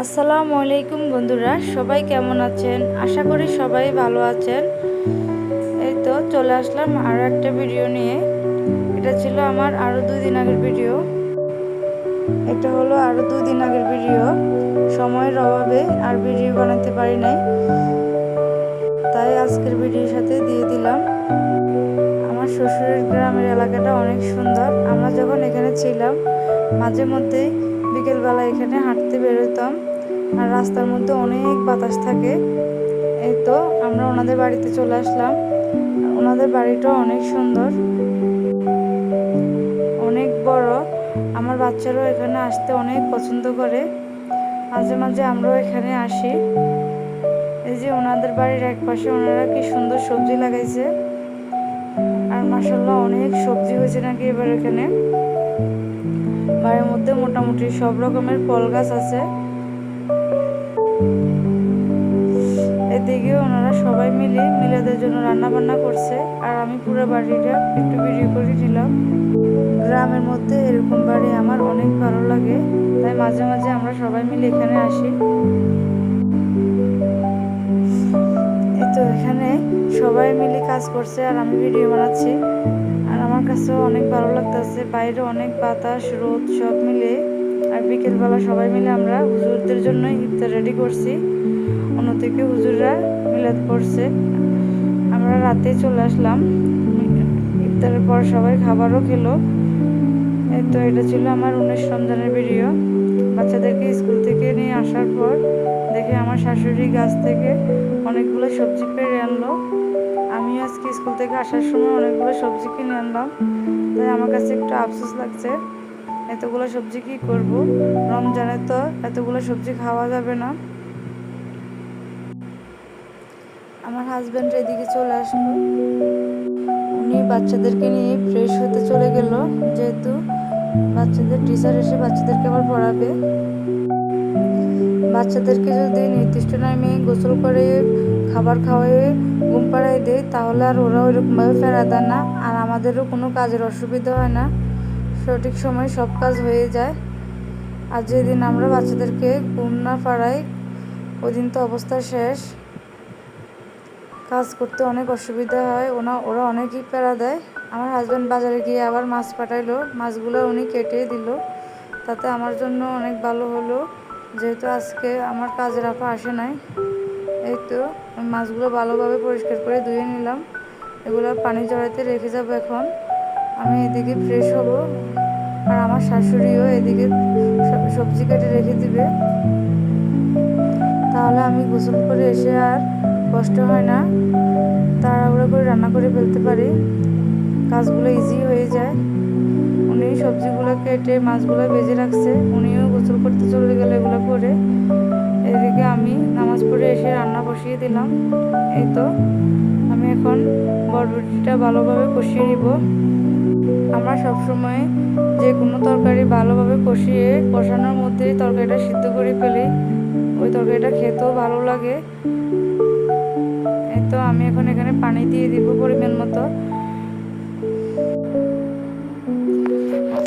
আসসালামু আলাইকুম বন্ধুরা, সবাই কেমন আছেন? আশা করি সবাই ভালো আছেন। এই তো চলে আসলাম আরও একটা ভিডিও নিয়ে। এটা ছিল আমার আরও দুই দিন আগের ভিডিও। এটা হলো আরও দুই দিন আগের ভিডিও। সময়ের অভাবে আর ভিডিও বানাতে পারি নাই। তাই আজকের ভিডিওর সাথে দিয়ে দিলাম। আমার শ্বশুরের গ্রামের এলাকাটা অনেক সুন্দর। আমরা যখন এখানে ছিলাম, মাঝে মধ্যেই বিকেলবেলা এখানে হাঁটতে বেরোতাম। আর রাস্তার মধ্যে অনেক বাতাস থাকে। এই তো আমরা ওনাদের বাড়িতে চলে আসলাম। ওনাদের বাড়িটা অনেক সুন্দর। অনেক বড়। আমার বাচ্চারাও এখানে আসতে অনেক পছন্দ করে। মাঝে মাঝে আমরাও এখানে আসি। এই যে ওনাদের বাড়ির এক পাশে ওনারা কি সুন্দর সবজি লাগাইছে। আর মাসাল্লাহ অনেক সবজি হয়েছে নাকি এবার এখানে। বাড়ির মধ্যে মোটামুটি সব রকমের ফল গাছ আছে। এদিকে ওনারা সবাই মিলে মিলাদের জন্য রান্না বান্না করছে। আর আমি পুরো বাড়িটা একটু ভিডিও করে নিলাম গ্রামের মধ্যে এরকম বাড়ি আমার অনেক ভালো লাগে, তাই মাঝে মাঝে আমরা সবাই মিলে এখানে আসি। এই তো এখানে সবাই মিলে কাজ করছে আর আমি ভিডিও বানাচ্ছি। আমার কাছেও অনেক ভালো লাগতেছে, বাইরে অনেক বাতাস, রোদ, সব মিলে। আর বিকেলবেলা সবাই মিলে আমরা হুজুরদের জন্য ইফতার রেডি করছি। অন্যদিকে হুজুররা মিলাদ পড়ছে। আমরা রাতে চলে আসলাম। ইফতারের পর সবাই খাবারও খেলো। তো এটা ছিল আমার উনিশ রমজানের ভিডিও বাচ্চাদেরকে স্কুল থেকে নিয়ে আসার পর দেখে আমার শাশুড়ি গাছ থেকে অনেকগুলো সবজি পেরে আনলো। আজকে স্কুল থেকে আসার সময় অনেকগুলো সবজি কিনে আনলাম। তাই আমার কাছে একটু আফসোস লাগছে। এতগুলো সবজি কি করব? রমজানে তো এতগুলো সবজি খাওয়া যাবে না। আমার হাজব্যান্ড এদিকে চলে আসলো। উনি বাচ্চাদেরকে নিয়ে ফ্রেশ হতে চলে গেল, যেহেতু বাচ্চাদের টিচার এসে বাচ্চাদেরকে আবার পড়াবে। বাচ্চাদেরকে যদি নির্দিষ্ট টাইমে গোসল করে, খাবার খাওয়াই ঘুম পাড়াই দেয় তাহলে আর ওরা ওইরকমভাবে ফেরা দেয় না। আর আমাদেরও কোনো কাজের অসুবিধা হয় না। সঠিক সময় সব কাজ হয়ে যায়। আর যেদিন আমরা বাচ্চাদেরকে ঘুম না পাড়াই ওই দিন তো অবস্থা শেষ। কাজ করতে অনেক অসুবিধা হয়। ওনা, ওরা অনেকই প্যারা দেয়। আমার হাজব্যান্ড বাজারে গিয়ে আবার মাছ পাঠাইলো। মাছগুলো উনি কেটে দিল। তাতে আমার জন্য অনেক ভালো হলো। যেহেতু আজকে আমার কাজের আপা আসে নাই। এই তো মাছগুলো ভালোভাবে পরিষ্কার করে ধুয়ে নিলাম। এগুলো পানি জড়াইতে রেখে যাব এখন। আমি এদিকে ফ্রেশ হব। আর আমার শাশুড়িও এদিকে সবজি কেটে রেখে দিবে। তাহলে আমি গোসল করে এসে আর কষ্ট হয় না। তাড়াহুড়ো করে রান্না করে ফেলতে পারি। কাজগুলো ইজি হয়ে যায়। উনি সবজিগুলো কেটে মাছগুলো ভেজে রাখছে। উনিও গোসল করতে চলে গেলে এগুলো করে। এদিকে আমি নামাজ পড়ে এসে রান্না বসিয়ে দিলাম। এই তো, আমি এখন বরবটিটা ভালোভাবে কষিয়ে নিব। আমরা সবসময় যে কোনো তরকারি ভালোভাবে কষিয়ে কষানোর মধ্যেই তরকারিটা সিদ্ধ করে ফেলি। ওই তরকারিটা খেতেও ভালো লাগে। এই তো, আমি এখন এখানে পানি দিয়ে দিব পরিমাণ মতো।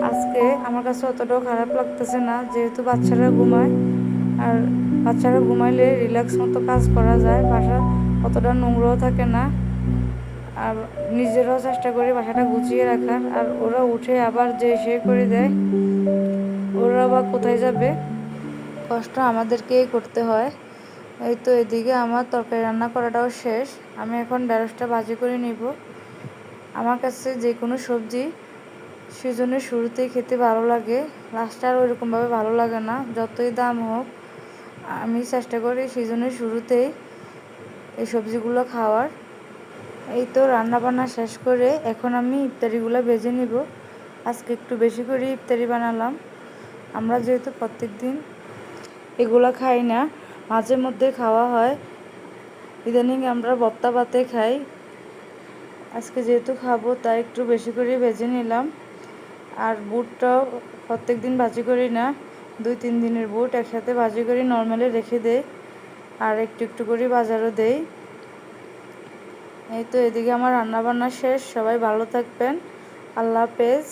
আজকে আমার কাছে অতটাও খারাপ লাগতেছে না, যেহেতু বাচ্চারা ঘুমায়। আর বাচ্চারা ঘুমাইলে রিল্যাক্স মতো কাজ করা যায়, বাসা অতটা নোংরাও থাকে না। আর নিজেরাও চেষ্টা করি বাসাটা গুছিয়ে রাখার। আর ওরা উঠে আবার যে সে করে দেয়, ওরা আবার কোথায় যাবে? কষ্ট আমাদেরকেই করতে হয়। এই তো এদিকে আমার তরকারি রান্না করাটাও শেষ। আমি এখন ঢেঁড়সটা ভাজি করে নিব। আমার কাছে যে কোনো সবজি সিজনের শুরুতেই খেতে ভালো লাগে। লাস্টে আর ওইরকমভাবে ভালো লাগে না। যতই দাম হোক আমি চেষ্টা করি সিজনের শুরুতেই এই সবজিগুলো খাওয়ার। এই তো রান্না বান্না শেষ করে এখন আমি ইফতারিগুলো বেজে নিব। আজকে একটু বেশি করে ইফতারি বানালাম। আমরা যেহেতু প্রত্যেক দিন এগুলো খাই না, মাঝে মধ্যে খাওয়া হয়। ইদানিং আমরা বত্তা ভাতে খাই। আজকে যেহেতু খাব, তাই একটু বেশি করে ভেজে নিলাম। আর বুটটাও প্রত্যেক দিন ভাজি করি না। দুই, তিন দিনের বুট একসাথে ভাজি করি নর্মালি রেখে দেই আর একটু একটু করে বাজারও দেই। এই তো এদিকে আমার রান্নাবান্না শেষ, সবাই ভালো থাকবেন। আল্লাহ হাফেজ।